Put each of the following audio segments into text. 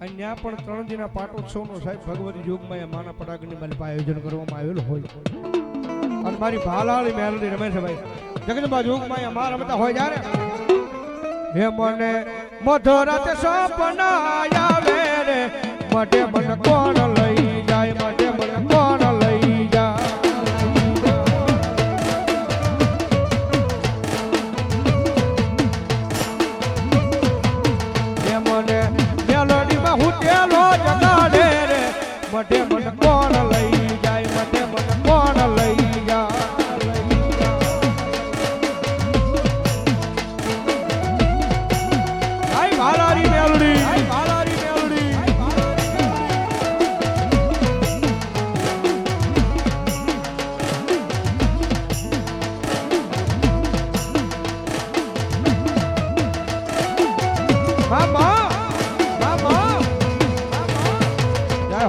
અને પણ ત્રણ દિના પાટોત્સવનો સાહેબ ભગવતી યુગમાં એ માના પટાકની મારી પાસે આયોજન કરવામાં આવેલું હોય. અને મારી ભાલાળી મેલડી રમે છે ભાઈ. જગદંબા યુગમાં એ મારા રમતા હોય જ્યારે. હે મને મધરાતે સપના આવે રે. માટે મન કોણ લઈ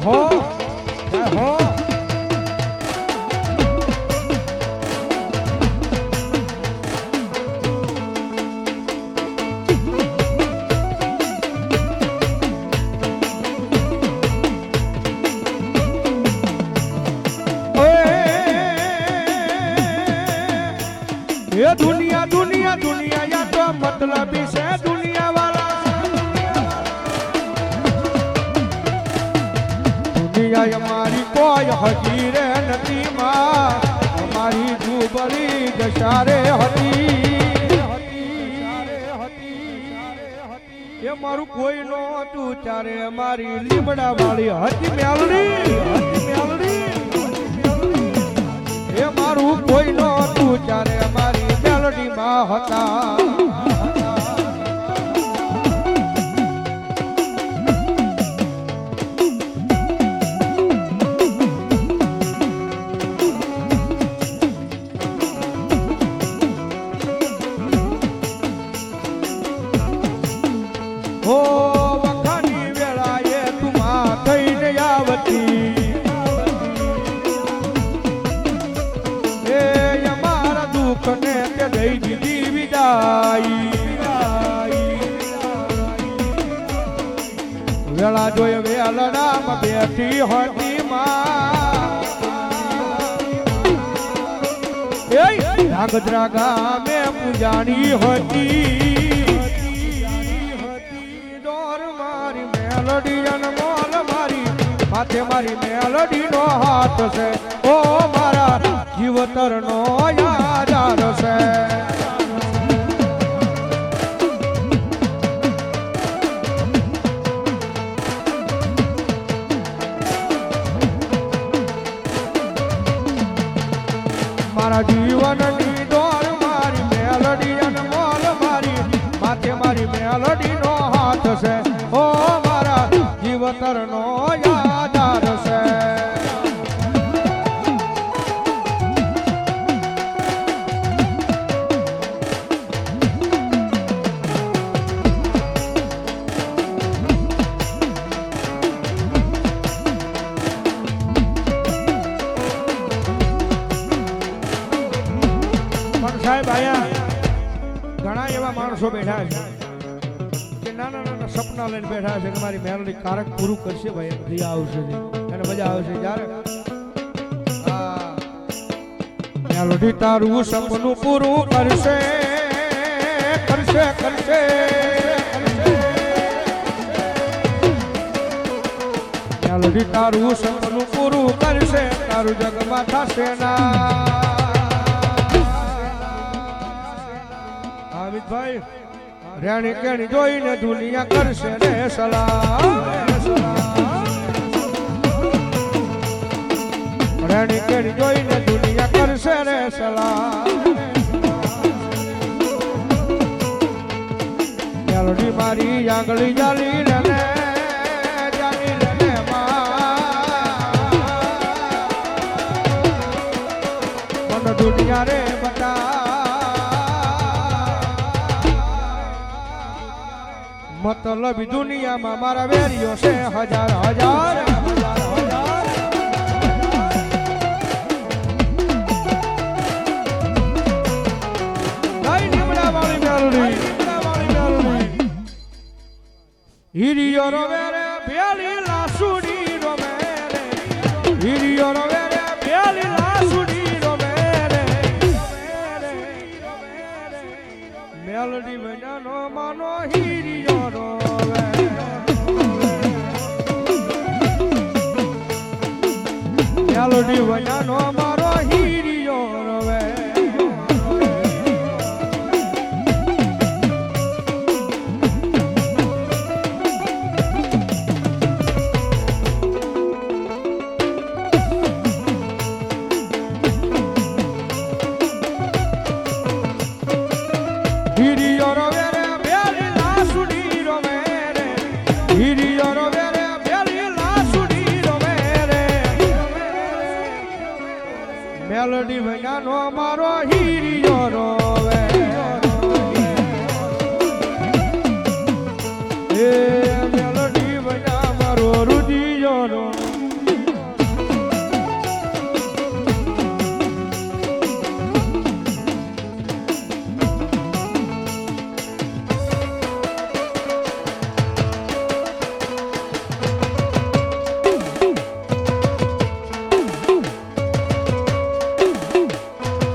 હો? હો એ દુનિયા દુનિયા દુનિયા યા તો મતલબી છે દુનિયા દુનિયા અમારી કોઈ હજી રે નથી અમારી જુબલી દશારે હતી. એ મારું કોઈ નહોતું, ત્યારે અમારી લીમડા વાળી હતી મેલડી. હતી એ મારું કોઈ નહોતું, ત્યારે અમારી મેલડી માં હતા. હો વખાની વેળાએ તુમા થઈને આવતી. એ અમારા દુઃખને દઈ દીધી વિદાઈ વેળા જોઈ વેલડામાં બેઠી હતી માં. ગામે પૂજાણી હતી મેલડી અનમોલ મારી, માથે મારી મેલોડી નો હાથ છે. ઓ મારા જીવતર નો યાદાર છે. મારા જીવનની દોર મારી મેલડી અનમોલ મારી, માથે મારી મેલડી નો હાથ છે. સાહેબ અહીંયા ઘણા એવા માણસો બેઠા છે કે નાના નાના સપના લઈને બેઠા છે કે મારી મેલડી કારક પૂરું કરશે ભાઈ એમ આવશે અને મજા આવશે. જ્યારે મેલડી તારું સપનું પૂરું કરશે કરશે કરશે મેલડી તારું સપનું પૂરું કરશે, તારું જગમાં થશે ના. હામિદભાઈ રેણી કેણી જોઈને દુનિયા કરશે ને સલામ રેણી કેણી જોઈને દુનિયા કરશે ને સલામ મેલડી મારી આંગળી જાલી મન દુનિયા રે બતા મતલબ દુનિયામાં મારા વેરીઓ છે હજાર હજાર હિરિયો રવે રે, ભેળી લાસુડી રમે રે. હિરિયો રમે વજાનો માનો હીરિયો વજાનો મેલડી મહિનાનો મારો હીરિયો રોવે. હે